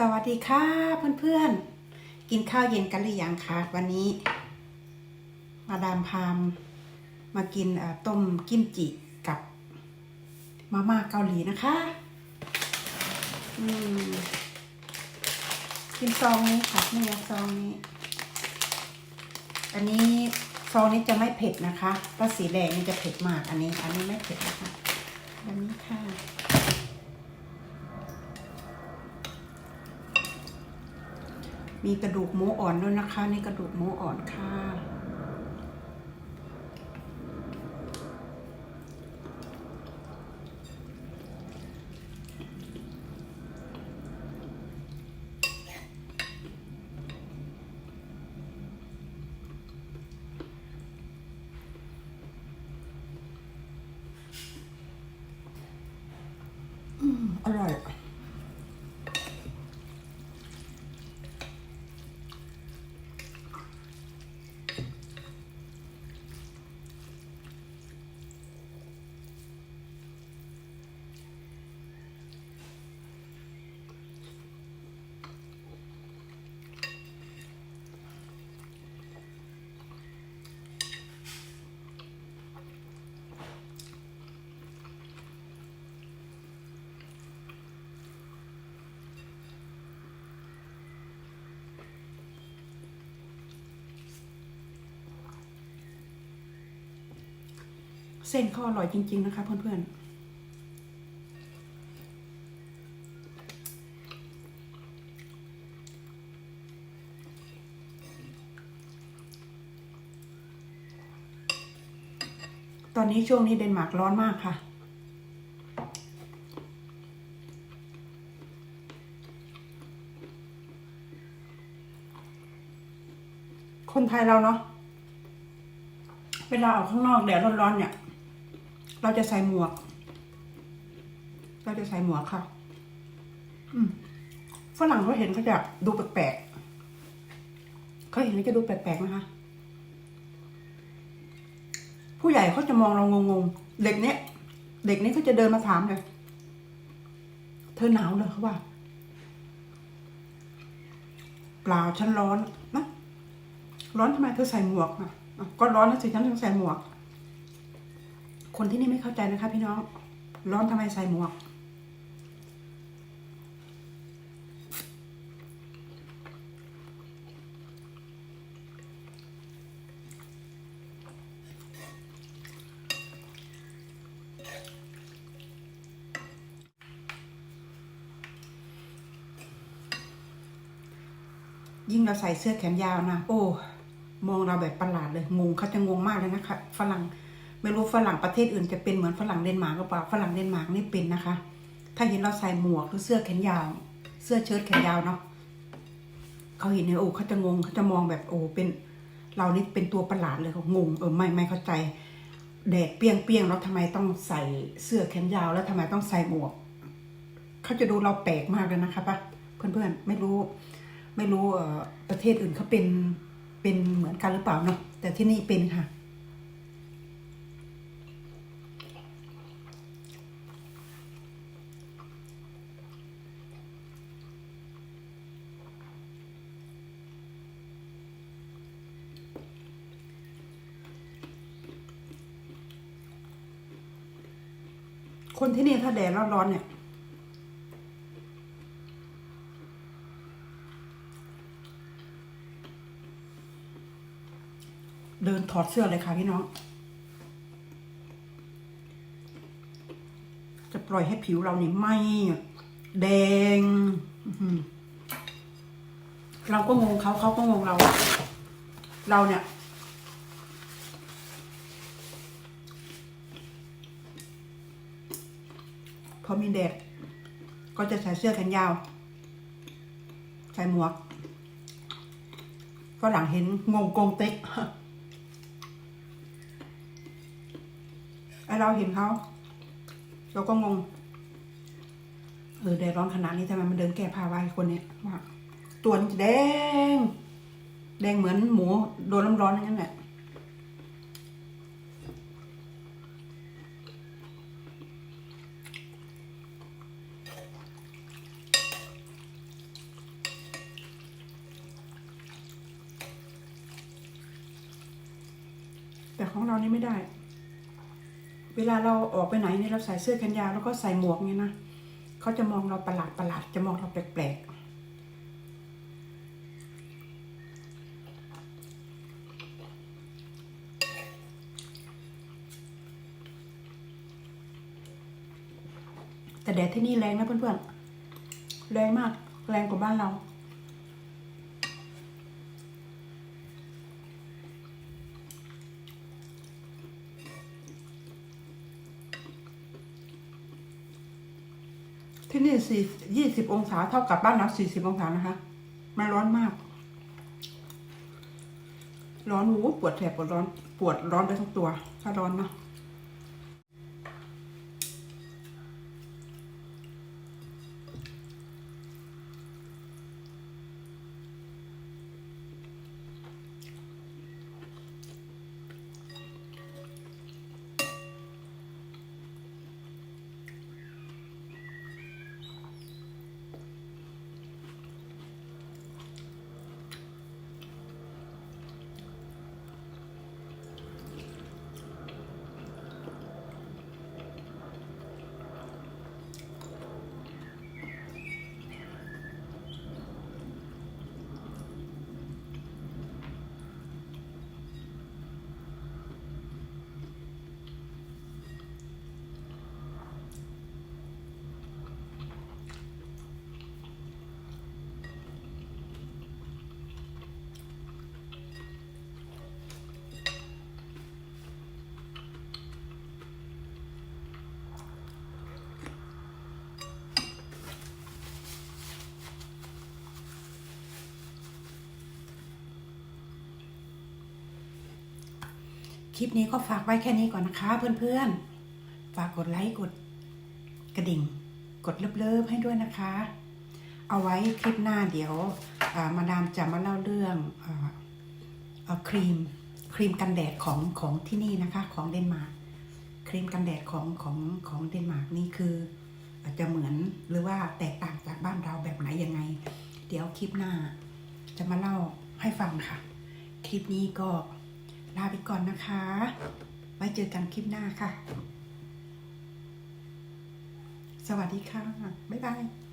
สวัสดีค่ะเพื่อนๆ กินข้าวเย็นกันหรือยังคะวันนี้ มาดามพามมากินต้มกิมจิกับมาม่าเกาหลีนะคะอืมกินซองนี้ค่ะนี่ซองนี้ อันนี้ซองนี้จะไม่เผ็ดนะคะถ้าสีแดงนี่จะเผ็ดมากอันนี้ อันนี้ไม่เผ็ดนะคะอันนี้ค่ะ มีกระดูกหมูอ่อนด้วยนะคะนี่กระดูกหมูอ่อนค่ะอืมอร่อย เส้นเขาอร่อยจริง ๆ นะคะ เพื่อนๆตอนนี้ช่วงนี้เดนมาร์กร้อนมากค่ะ คนไทยเราเนาะ เวลาออกข้างนอกแดดร้อนๆเนี่ย เราจะใส่หมวก เราจะใส่หมวกค่ะฝรั่งเขาเห็นเขาจะดูแปลกๆเขาเห็นเขาจะดูแปลกๆนะคะ ผู้ใหญ่เขาจะมองเรางงๆ เด็กเนี้ยเด็กนี้เขาจะเดินมาถามเลยเธอหนาวเหรอเขาว่าเปล่าฉันร้อนนะร้อนทำไมเธอใส่หมวกอะอะก็ร้อนนะสิฉันต้องใส่หมวก คนที่นี่ไม่เข้าใจนะคะ พี่น้อง ร้อนทำไมใส่หมวก ยิ่งเราใส่เสื้อแขนยาวนะ โอ้ มองเราแบบประหลาดเลย งงเขาจะงงมากเลยนะคะฝรั่ง ไม่รู้ฝรั่งประเทศอื่นจะเป็นเหมือนฝรั่งเดนมาร์กหรือเปล่าฝรั่งเดนมาร์กนี่เป็นนะคะ ถ้าเห็นเราใส่หมวกหรือเสื้อแขนยาว เสื้อเชิ้ตแขนยาวเนาะเขาเห็นเนี่ยโอ้เขาจะงงเขาจะมองแบบโอ้เป็น เรานี่เป็นตัวประหลาดเลยเขางงเออไม่ไม่เข้าใจแดดเปียงเปียงๆแล้วทำไมต้องใส่เสื้อแขนยาว แล้วทำไมต้องใส่หมวกเขาจะดูเราแปลกมากเลยนะคะปะเพื่อนๆไม่รู้ ไม่รู้เอ่อประเทศอื่นเขาเป็นเป็นเหมือนกันหรือเปล่าเนาะแต่ที่นี่เป็นค่ะ คนที่นี่ถ้าแดดร้อนๆเนี่ย เดินถอดเสื้อเลยค่ะพี่น้อง จะปล่อยให้ผิวเราเนี่ยไหม้แดง เราก็งงเขาเขาก็งงเรา เราเนี่ย พอมีแดดก็จะใส่เสื้อแขนยาว ใส่หมวกฝรั่งเห็นงงกงเต็กไอเราเห็นเขาเราก็งง เออแดดร้อนขนาดนี้ทำไมมันเดินแก้ผ้าไว้คนเนี้ยว่าตัวนี้จะแดง แดงเหมือนหมูโดนน้ำร้อนอย่างนั้นแหละ แต่ของเรานี่ไม่ได้ เวลาเราออกไปไหนเนี่ยเราใส่เสื้อแขนยาวแล้วก็ใส่หมวกเนี่ยนะเขาจะมองเราประหลาดประหลาดจะมองเราแปลกๆแต่แดดที่นี่แรงนะเพื่อนๆ แรงมาก แรงกว่าบ้านเรา ที่นี่สี่ยี่สิบองศาเท่ากับบ้านเราสี่สิบองศานะคะ มันร้อนมาก ร้อนหูปวดแสบปวดร้อน ปวดร้อนไปทั้งตัว ถ้าร้อนเนาะ คลิปนี้ก็ฝากไว้แค่นี้ก่อนนะคะ เพื่อนๆ ฝากกดไลค์กดกระดิ่ง กดเลิฟๆให้ด้วยนะคะ เอาไว้คลิปหน้าเดี๋ยวมาดามจะมาเล่าเรื่องออครีมครีมกันแดดของของที่นี่นะคะ ของเดนมาร์กครีมกันแดดของของของเดนมาร์กนี่คืออาจจะเหมือนหรือว่าแตกต่างจากบ้านเราแบบไหนยังไง เดี๋ยวคลิปหน้าจะมาเล่าให้ฟังค่ะ คลิปนี้ก็ ลาไปก่อนนะคะ ไว้เจอกันคลิปหน้าค่ะ สวัสดีค่ะ บ๊ายบาย